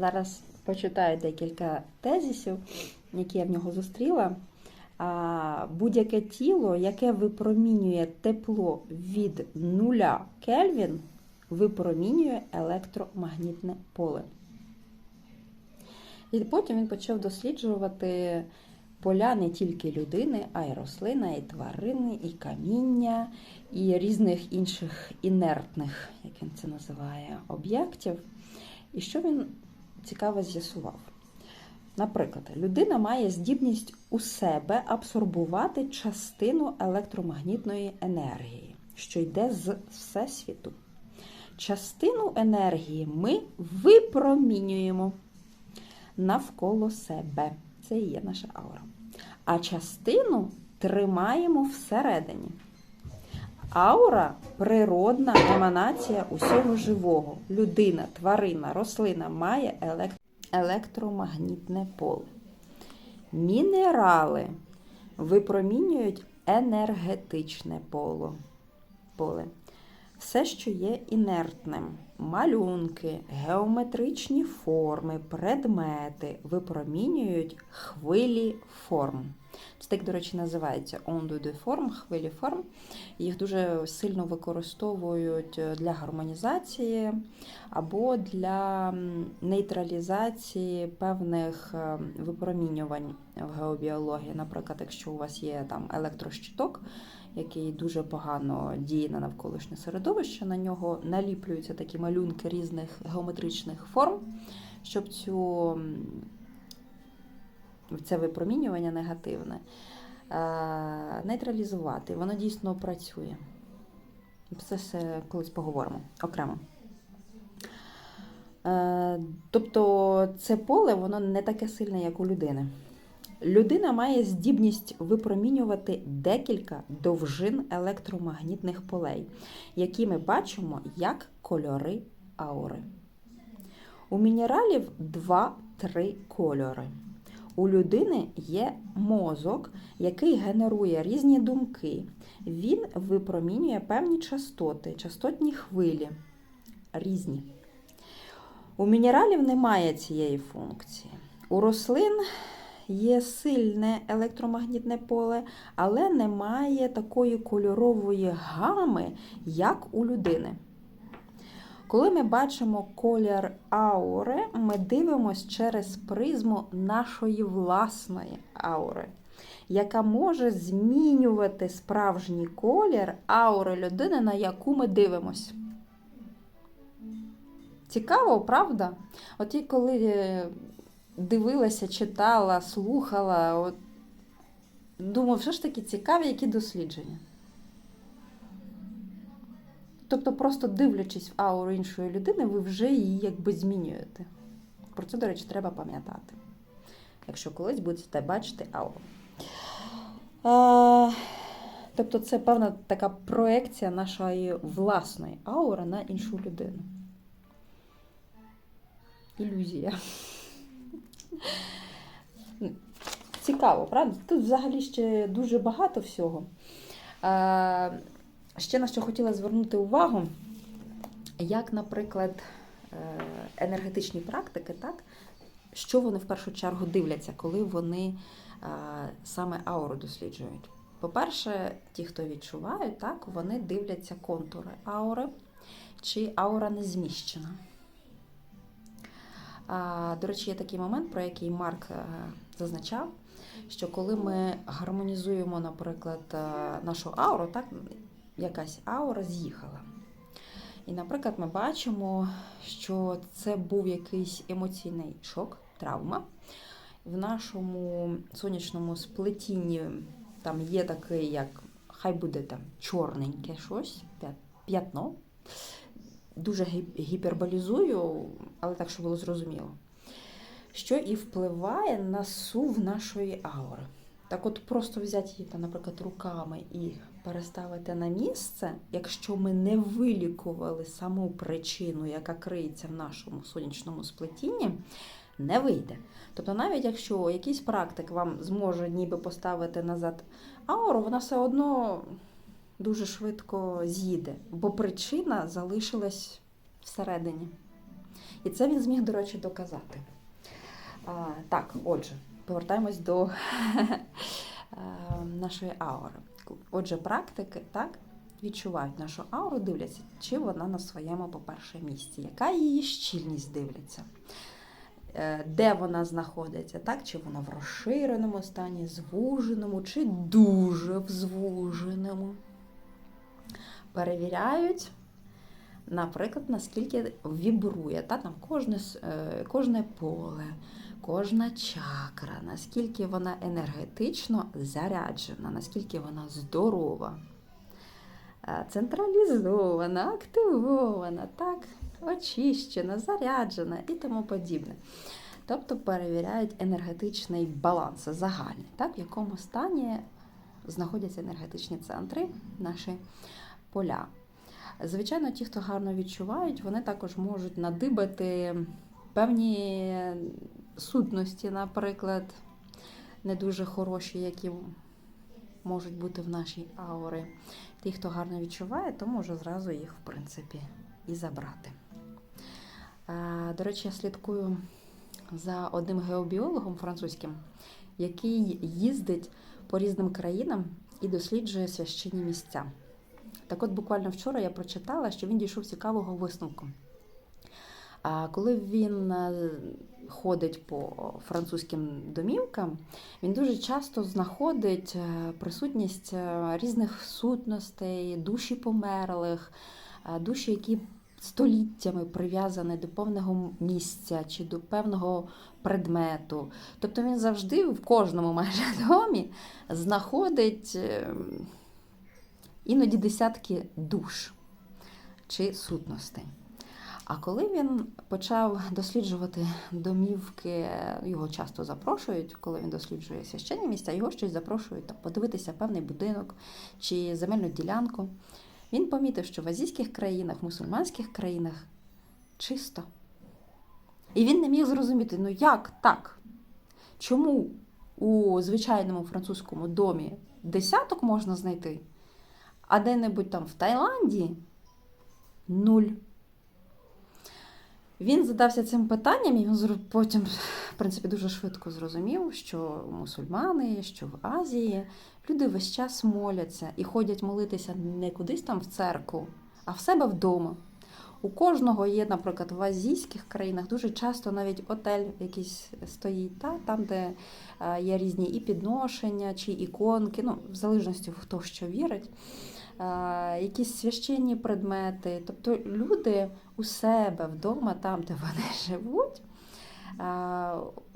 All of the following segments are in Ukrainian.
Зараз почитаю декілька тезисів, які я в нього зустріла. Будь-яке тіло, яке випромінює тепло від нуля Кельвін, випромінює електромагнітне поле. І потім він почав досліджувати поля не тільки людини, а й рослина, і тварини, і каміння, і різних інших інертних, як він це називає, об'єктів. І що він цікаво з'ясував? Наприклад, людина має здібність у себе абсорбувати частину електромагнітної енергії, що йде з Всесвіту. Частину енергії ми випромінюємо навколо себе. Це і є наша аура. А частину тримаємо всередині. Аура природна еманація усього живого. Людина, тварина, рослина має елект... електромагнітне поле. Мінерали випромінюють енергетичне поле. Все, що є інертним, малюнки, геометричні форми, предмети випромінюють хвилі форм. Так, до речі, називається onde de form, хвилі форм. Їх дуже сильно використовують для гармонізації або для нейтралізації певних випромінювань в геобіології. Наприклад, якщо у вас є там електрощиток, який дуже погано діє на навколишнє середовище, на нього наліплюються такі малюнки різних геометричних форм, щоб цю це випромінювання негативне нейтралізувати. Воно дійсно працює. Це все колись поговоримо окремо. Тобто це поле воно не таке сильне, як у людини. Людина має здібність випромінювати декілька довжин електромагнітних полей, які ми бачимо як кольори аури. У мінералів 2-3 кольори. У людини є мозок, який генерує різні думки. Він випромінює певні частоти, частотні хвилі. Різні. У мінералів немає цієї функції. У рослин є сильне електромагнітне поле, але немає такої кольорової гами, як у людини. Коли ми бачимо колір аури, ми дивимося через призму нашої власної аури, яка може змінювати справжній колір аури людини, на яку ми дивимося. Цікаво, правда? От і коли дивилася, читала, слухала, от, думав, що ж таки цікаві, які дослідження. Тобто, просто дивлячись в ауру іншої людини, ви вже її якби змінюєте. Про це, до речі, треба пам'ятати. Якщо колись будете бачити ауру. А, тобто, це певна така проекція нашої власної аури на іншу людину. Ілюзія. Цікаво, правда? Тут взагалі ще дуже багато всього. Ще на що хотіла звернути увагу, як, наприклад, енергетичні практики, так, що вони в першу чергу дивляться, коли вони саме ауру досліджують. По-перше, ті, хто відчувають, так, вони дивляться контури аури, чи аура не зміщена. До речі, є такий момент, про який Марк зазначав, що коли ми гармонізуємо, наприклад, нашу ауру, так, якась аура з'їхала. І, наприклад, ми бачимо, що це був якийсь емоційний шок, травма. В нашому сонячному сплетінні там є такий, як хай буде там чорненьке щось, п'ятно. Дуже гіперболізую, але так, щоб було зрозуміло. Що і впливає на сув нашої аури. Так от просто взяти її, наприклад, руками і переставити на місце, якщо ми не вилікували саму причину, яка криється в нашому сонячному сплетінні, не вийде. Тобто, навіть якщо якийсь практик вам зможе ніби поставити назад ауру, вона все одно дуже швидко з'їде, бо причина залишилась всередині. І це він зміг, до речі, доказати. А, так, отже, повертаємось до е, нашої аури. Отже, практики так, відчувають нашу ауру, дивляться, чи вона на своєму, по-перше, місці, яка її щільність дивляться, Е, де вона знаходиться, так? чи вона в розширеному стані, звуженому, чи дуже в звуженому. Перевіряють, наприклад, наскільки вібрує та, там, кожне, е, кожне поле, кожна чакра, наскільки вона енергетично заряджена, наскільки вона здорова, е, централізована, активована, так, очищена, заряджена і тому подібне. Тобто перевіряють енергетичний баланс загальний, так, в якому стані знаходяться енергетичні центри, наші поля. Звичайно, ті, хто гарно відчувають, вони також можуть надибати певні сутності, наприклад, не дуже хороші, які можуть бути в нашій аурі. Ті, хто гарно відчуває, то може зразу їх, в принципі, і забрати. Е, До речі, я слідкую за одним геобіологом французьким, який їздить по різним країнам і досліджує священні місця. Так от буквально вчора я прочитала, що він дійшов цікавого висновку. А коли він е, ходить по французьким домівкам, він дуже часто знаходить е, присутність е, різних сутностей, душі померлих, е, душі, які століттями прив'язані до певного місця чи до певного предмету. Тобто він завжди в кожному майже домі знаходить іноді десятки душ чи сутностей. А коли він почав досліджувати домівки, його часто запрошують, коли він досліджує священні місця, його щось запрошують там, подивитися певний будинок чи земельну ділянку. Він помітив, що в азійських країнах, в мусульманських країнах чисто. І він не міг зрозуміти, ну як так? Чому у звичайному французькому домі десяток можна знайти, а де-небудь там в Таїланді нуль. Він задався цим питанням, і він потім, в принципі, дуже швидко зрозумів, що мусульмани, що в Азії люди весь час моляться і ходять молитися не кудись там в церкву, а в себе вдома. У кожного є, наприклад, в азійських країнах дуже часто навіть отель якийсь стоїть, та, там, де е, є різні і підношення, чи іконки, ну, в залежності хто що вірить, якісь священні предмети. Тобто люди у себе вдома, там, де вони живуть,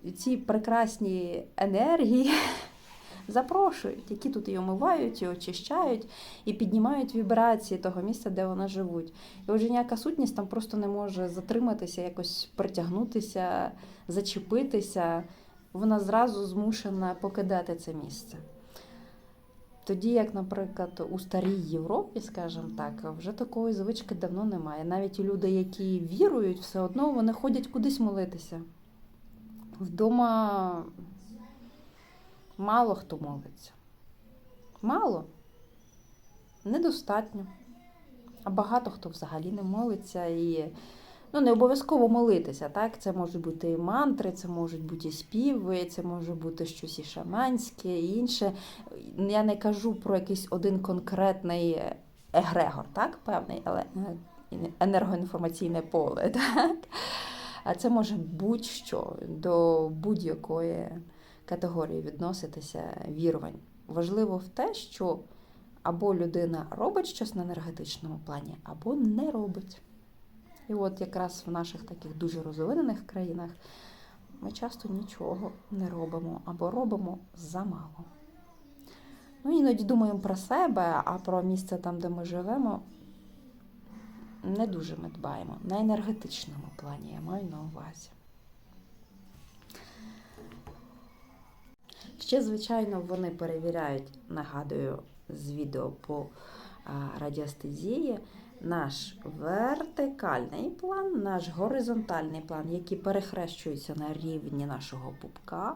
е, ці прекрасні енергії запрошують, які тут і омивають, і очищають, і піднімають вібрації того місця, де вони живуть. І отже, ніяка сутність там просто не може затриматися, якось притягнутися, зачепитися. Вона зразу змушена покидати це місце. Тоді, як, наприклад, у старій Європі, скажімо так, вже такої звички давно немає. Навіть люди, які вірують, все одно вони ходять кудись молитися. Вдома мало хто молиться. Мало. Недостатньо. А багато хто взагалі не молиться і ну, не обов'язково молитися. Так? Це можуть бути і мантри, це можуть бути і співи, це може бути щось і шаманське, і інше. Я не кажу про якийсь один конкретний егрегор, так, певний, але е, енергоінформаційне поле. Так? А це може будь-що до будь-якої категорії відноситися вірувань. Важливо в те, що або людина робить щось на енергетичному плані, або не робить. І от якраз в наших таких дуже розвинених країнах ми часто нічого не робимо або робимо замало. Ну, іноді думаємо про себе, а про місце там, де ми живемо, не дуже ми дбаємо. На енергетичному плані я маю на увазі. Ще, звичайно, вони перевіряють, нагадую, з відео по а, радіостезії, наш вертикальний план, наш горизонтальний план, які перехрещуються на рівні нашого пупка.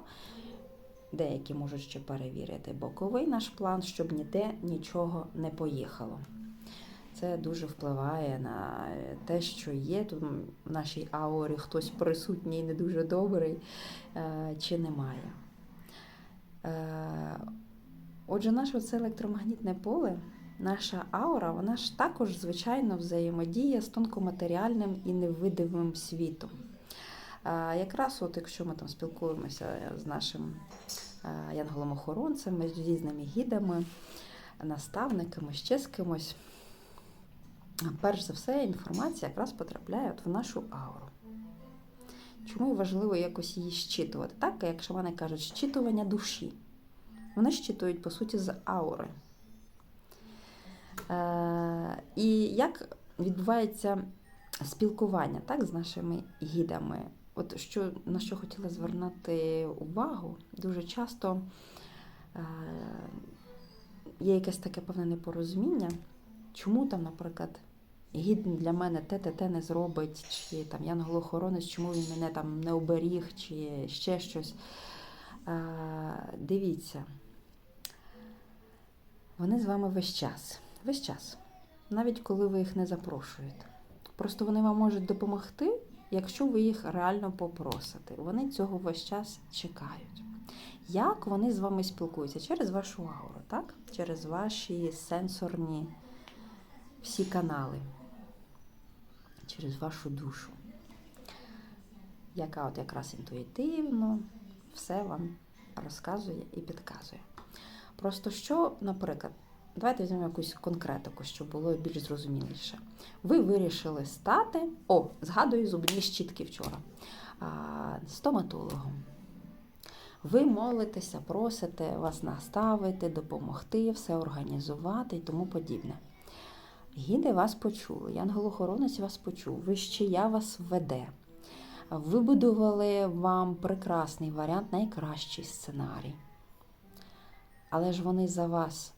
Деякі можуть ще перевірити боковий наш план, щоб ніде нічого не поїхало. Це дуже впливає на те, що є тут в нашій аурі хтось присутній не дуже добрий е, чи немає. Е, Отже, наше це електромагнітне поле, наша аура, вона ж також, звичайно, взаємодіє з тонкоматеріальним і невидимим світом. Якраз, от якщо ми там спілкуємося з нашим янголом-охоронцем, з різними гідами, наставниками, ще з кимось, перш за все, інформація якраз потрапляє от в нашу ауру. Чому важливо якось її щитувати? Так, як шамани кажуть, щитування душі. Вони щитують, по суті, з аури. Е, і як відбувається спілкування так, з нашими гідами? От що, на що хотіла звернути увагу, дуже часто е, є якесь таке певне непорозуміння, чому там, наприклад, гід для мене те те те не зробить, чи там янголохоронець, чому він мене там не оберіг, чи ще щось. Е, дивіться, вони з вами весь час. Весь час. Навіть коли ви їх не запрошуєте. Просто вони вам можуть допомогти, якщо ви їх реально попросите. Вони цього весь час чекають. Як вони з вами спілкуються? Через вашу ауру, так? Через ваші сенсорні всі канали, через вашу душу, яка от якраз інтуїтивно все вам розказує і підказує. Просто що, наприклад, давайте візьмемо якусь конкретику, щоб було більш зрозуміліше. Ви вирішили стати, о, згадую зубні щітки вчора, стоматологом. Ви молитеся, просите вас наставити, допомогти, все організувати і тому подібне. Гіди вас почули, янголохоронець вас почув, вищия вас веде. Вибудували вам прекрасний варіант, найкращий сценарій. Але ж вони за вас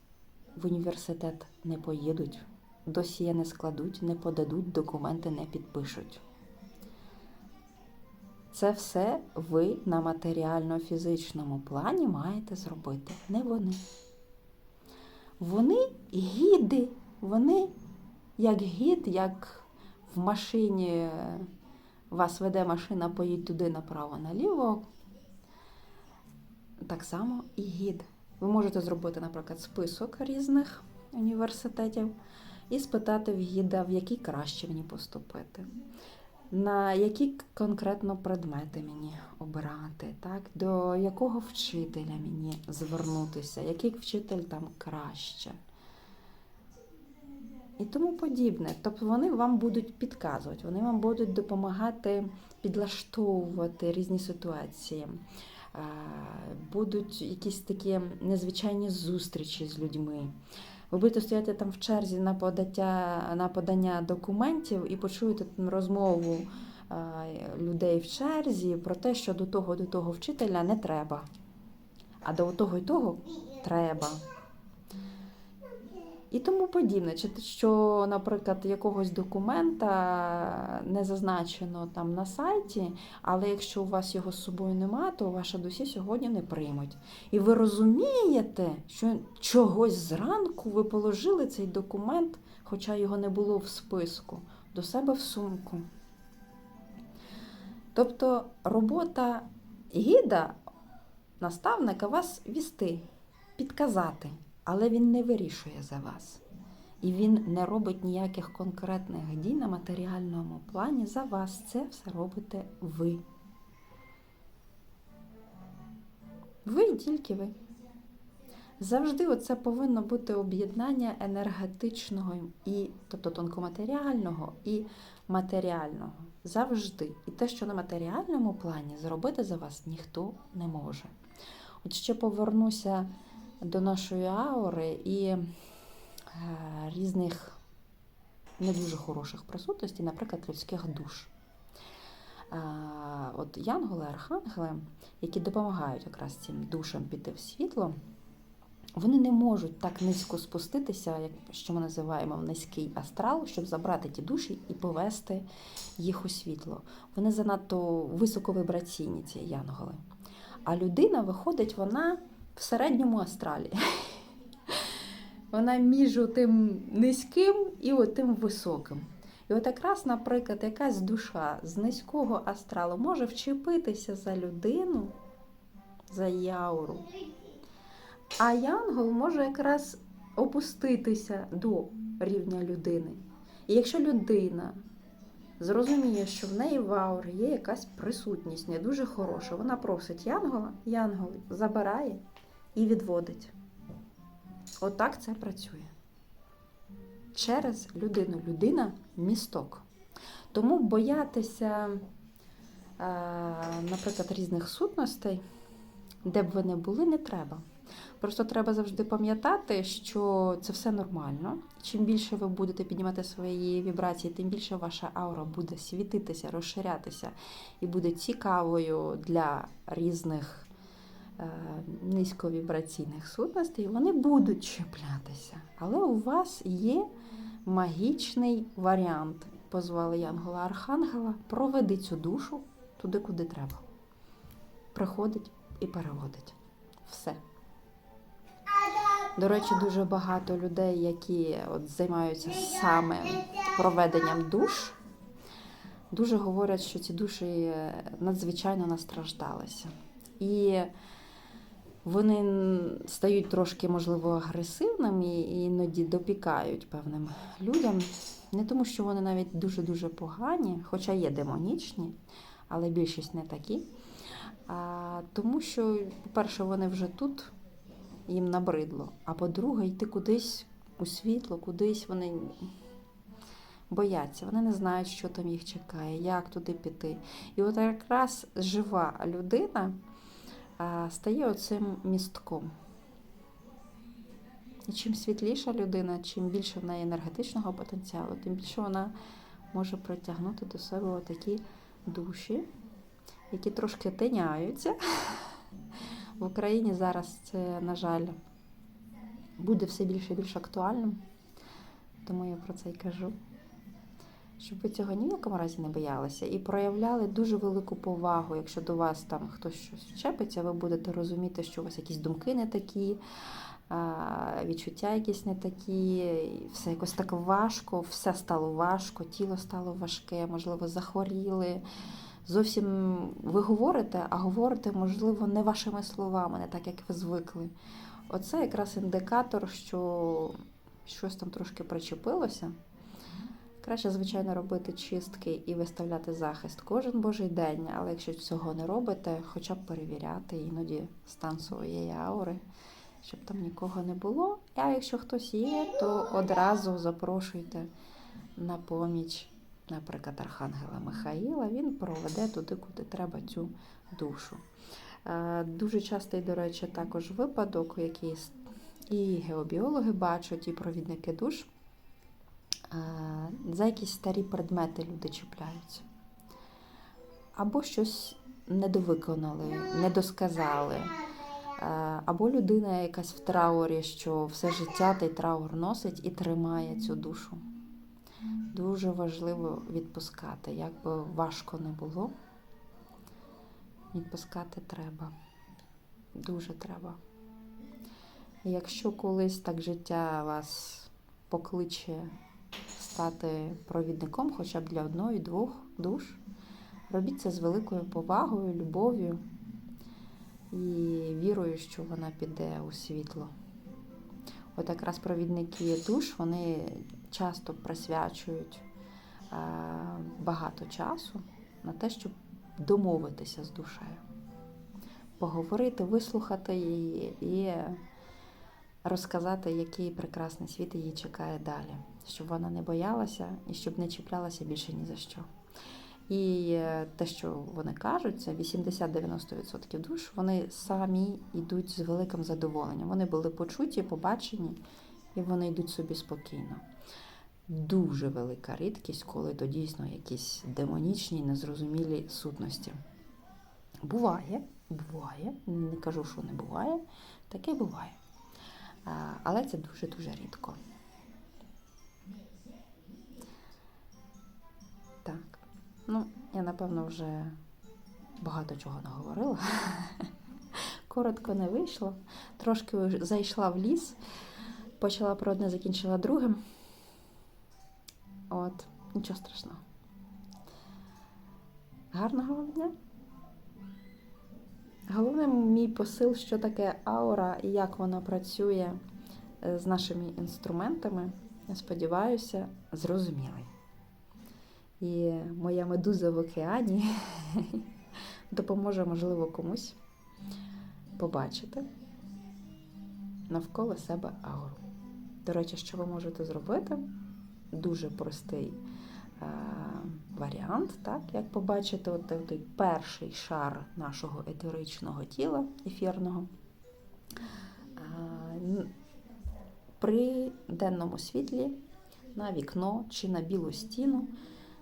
в університет не поїдуть, досія не складуть, не подадуть, документи не підпишуть. Це все ви на матеріально-фізичному плані маєте зробити, не вони. Вони гіди, вони як гід, як в машині вас веде машина, поїдь туди направо-наліво. Так само і гід. Ви можете зробити, наприклад, список різних університетів і спитати в гіда, в який краще мені поступити, на які конкретно предмети мені обирати, так? до якого вчителя мені звернутися, який вчитель там краще. І тому подібне. Тобто вони вам будуть підказувати, вони вам будуть допомагати підлаштовувати різні ситуації будуть якісь такі незвичайні зустрічі з людьми. Ви будете стояти там в черзі на подаття, на подання документів і почуєте там розмову людей в черзі про те, що до того до того вчителя не треба, а до того і того треба. І тому подібне, чи що, наприклад, якогось документа не зазначено там на сайті, але якщо у вас його з собою немає, то ваша досі сьогодні не приймуть. І ви розумієте, що чогось зранку ви положили цей документ, хоча його не було в списку, до себе в сумку. Тобто робота гіда, наставника вас вісти, підказати але він не вирішує за вас. І він не робить ніяких конкретних дій на матеріальному плані за вас. Це все робите ви. Ви і тільки ви. Завжди оце повинно бути об'єднання енергетичного, і, тобто тонкоматеріального і матеріального. Завжди. І те, що на матеріальному плані зробити за вас ніхто не може. От ще повернуся до нашої аури і е, різних не дуже хороших присутностей, наприклад, людських душ. От янголи, архангели, які допомагають якраз цим душам піти в світло, вони не можуть так низько спуститися, як що ми називаємо низький астрал, щоб забрати ті душі і повести їх у світло. Вони занадто високовибраційні, ці янголи. А людина виходить, вона в середньому астралі. Вона між тим низьким і тим високим. І от якраз, наприклад, якась душа з низького астралу може вчепитися за людину, за яуру. А янгол може якраз опуститися до рівня людини. І якщо людина зрозуміє, що в неї в аурі є якась присутність не дуже хороша, вона просить янгола, янгол забирає і відводить. Отак це працює. Через людину. Людина місток. Тому боятися, е, наприклад, різних сутностей, де б ви не були, не треба. Просто треба завжди пам'ятати, що це все нормально. Чим більше ви будете піднімати свої вібрації, тим більше ваша аура буде світитися, розширятися і буде цікавою для різних е, низьковібраційних сутностей. Вони будуть чіплятися. Але у вас є магічний варіант. Позвали Янгола Архангела, проведи цю душу туди, куди треба. Приходить і переводить. Все. До речі, дуже багато людей, які от займаються саме проведенням душ, дуже говорять, що ці душі е, надзвичайно настраждалися. І вони стають трошки, можливо, агресивними і іноді допікають певним людям. Не тому, що вони навіть дуже-дуже погані, хоча є демонічні, але більшість не такі. А, Тому що, по-перше, вони вже тут їм набридло. А по-друге, йти кудись у світло, кудись вони бояться. Вони не знають, що там їх чекає, як туди піти. І от якраз жива людина стає оцим містком. І чим світліша людина, чим більше в неї енергетичного потенціалу, тим більше вона може притягнути до себе такі душі, які трошки тиняються. В Україні зараз це, на жаль, буде все більше і більш актуальним, тому я про це й кажу. Щоб ви цього ні в якому разі не боялися і проявляли дуже велику повагу. Якщо до вас там хтось щось вчепиться, ви будете розуміти, що у вас якісь думки не такі, відчуття якісь не такі, все якось так важко, все стало важко, тіло стало важке, можливо, захворіли зовсім ви говорите, а говорите, можливо, не вашими словами, не так, як ви звикли. Оце якраз індикатор, що щось там трошки причепилося. Краще, звичайно, робити чистки і виставляти захист кожен божий день, але якщо цього не робите, хоча б перевіряти іноді стан своєї аури, щоб там нікого не було. А якщо хтось є, то одразу запрошуйте на поміч наприклад, Архангела Михаїла, він проведе туди, куди треба цю душу. Е, дуже частий, до речі, також випадок, який і геобіологи бачать, і провідники душ. Е, за якісь старі предмети люди чіпляються. Або щось недовиконали, недосказали. Е, або людина якась в траурі, що все життя той траур носить і тримає цю душу. Дуже важливо відпускати, як би важко не було. Відпускати треба. Дуже треба. І якщо колись так життя вас покличе стати провідником хоча б для одної-двох душ, робіть це з великою повагою, любов'ю і вірою, що вона піде у світло. От якраз провідники душ, вони часто присвячують е, багато часу на те, щоб домовитися з душею, поговорити, вислухати її і розказати, який прекрасний світ її чекає далі, щоб вона не боялася і щоб не чіплялася більше ні за що. І е, те, що вони кажуть, це 80-90% душ, вони самі йдуть з великим задоволенням. Вони були почуті, побачені, і вони йдуть собі спокійно. Дуже велика рідкість, коли то дійсно якісь демонічні, незрозумілі сутності. Буває, буває, не кажу, що не буває, таке буває. Але це дуже-дуже рідко. Ну, я, напевно, вже багато чого наговорила. Коротко не вийшло. Трошки зайшла в ліс, Почала про одне, закінчила другим. От, нічого страшного. Гарного вам дня! Головне мій посил, що таке аура і як вона працює е, з нашими інструментами, я сподіваюся, зрозумілий. І моя медуза в океані допоможе, можливо, комусь побачити навколо себе ауру. До речі, що ви можете зробити? Дуже простий е, варіант, так, як побачити от той перший шар нашого етеричного тіла ефірного. Е, при денному світлі на вікно чи на білу стіну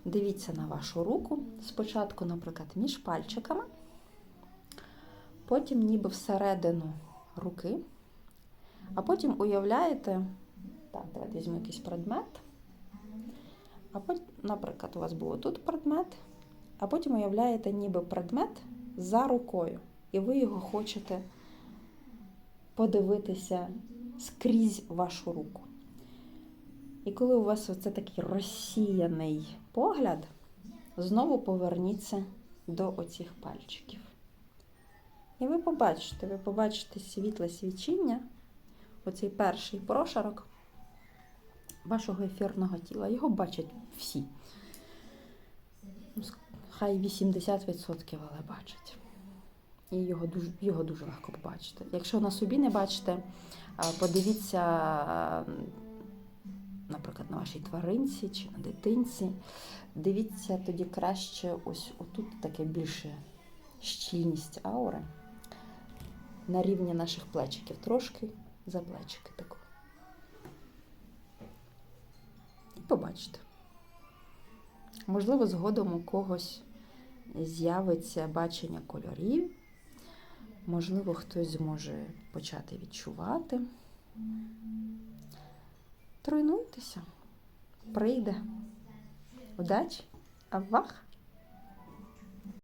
дивіться на вашу руку. Спочатку, наприклад, між пальчиками, потім ніби всередину руки, а потім уявляєте, так, давайте візьму якийсь предмет. А потім, наприклад, у вас був тут предмет, а потім уявляєте ніби предмет за рукою, і ви його хочете подивитися скрізь вашу руку. І коли у вас оце такий розсіяний погляд, знову поверніться до оцих пальчиків. І ви побачите, ви побачите світле свічіння, оцей перший прошарок вашого ефірного тіла. Його бачать всі. Хай 80%, але бачать. І його дуже, його дуже легко побачити. Якщо на собі не бачите, подивіться, наприклад, на вашій тваринці чи на дитинці. Дивіться тоді краще ось отут таке більше щільність аури на рівні наших плечиків. Трошки за плечики таку. І побачите. Можливо, згодом у когось з'явиться бачення кольорів. Можливо, хтось зможе почати відчувати. Тренуйтеся. Прийде. Удачі! Авах!